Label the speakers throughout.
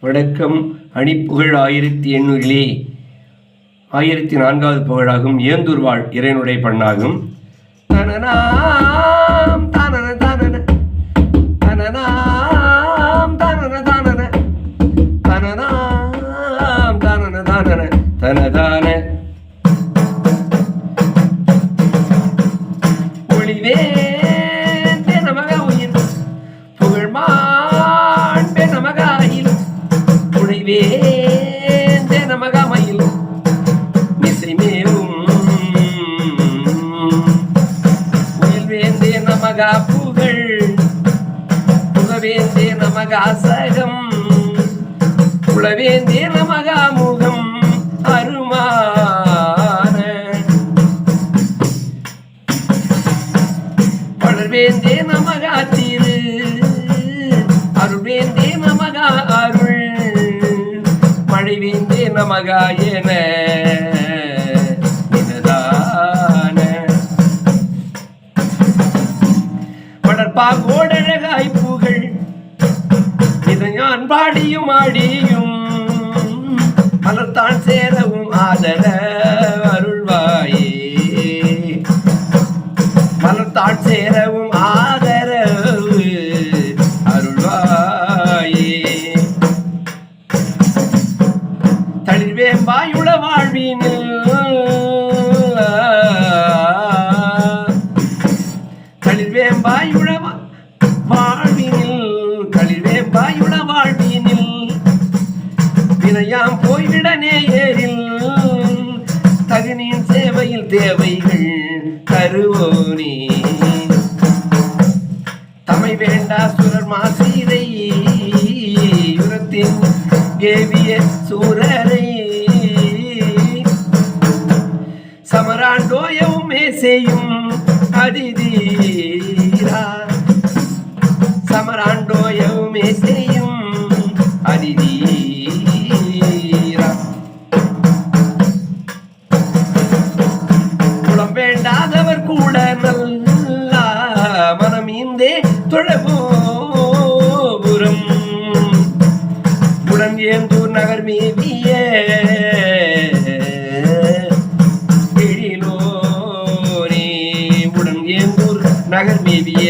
Speaker 1: வணக்கம் அணிப்புகழ் ஆயிரத்தி எண்ணூறிலே ஆயிரத்தி நான்காவது புகழாகும் ஏந்தூர் வாழ் இறைனுடைய பண்ணாகும். தனனாம் தானன தானன. தனனாம் தானன தானன. தனனாம் தானன தானன. தனதான. ஒளிவே நமக உயிர். புகழ் புகவேந்தே நமகாசகம் அசகம். புலவேந்தே நமக முகம் அருமான வளர்வேந்தே நமக திரு. அருள்வேந்தே நமகா அருள். மழைவேந்தே நமகா என நினதான நான் பாடியும் ஆடியும் மலர்த்தான் சேரவும் ஆதர அருள்வாயே. மலர்த்தாள் சேரவும் ஆதரவு அருள்வாயே. தளிர்வேம்பாயுள வாழ்வினில் தளிர்வேம்பாயுள தேவைகள் தருவோனே. தமை வேண்டா சுரர் மாசீரை யுரத்தின் கேவிய சூரரை. சமராண்டோயவுமே செய்யும் அதிதீரா கூட நல்ல மனம் இந்தே தொழபோபுரம் புடம் ஏந்தூர் நகர் மீதிய எழிலோனே உடன் ஏந்தூர் நகர் மீதிய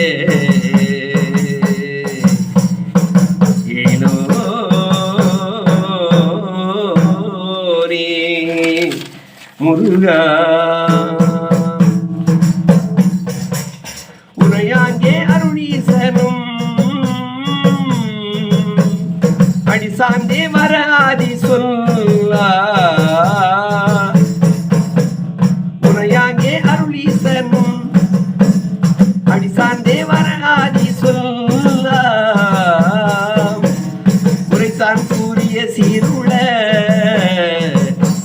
Speaker 1: முருகா. சாந்தி வராதி சொல்லா. உரையாங்கே அருளீசனும் அடிசாந்தே வராதி சொல்லா. உரைத்தான் கூறிய சீருள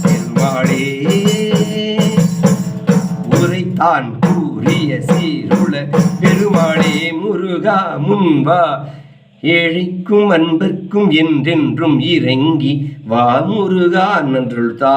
Speaker 1: பெருமாளே உரைத்தான் கூறிய சீருள பெருமாளே முருகா முன்பா ஏழைக்கும் அன்பர்க்கும் என்றென்றும் இறங்கி வா முருகா நன்றுள் தா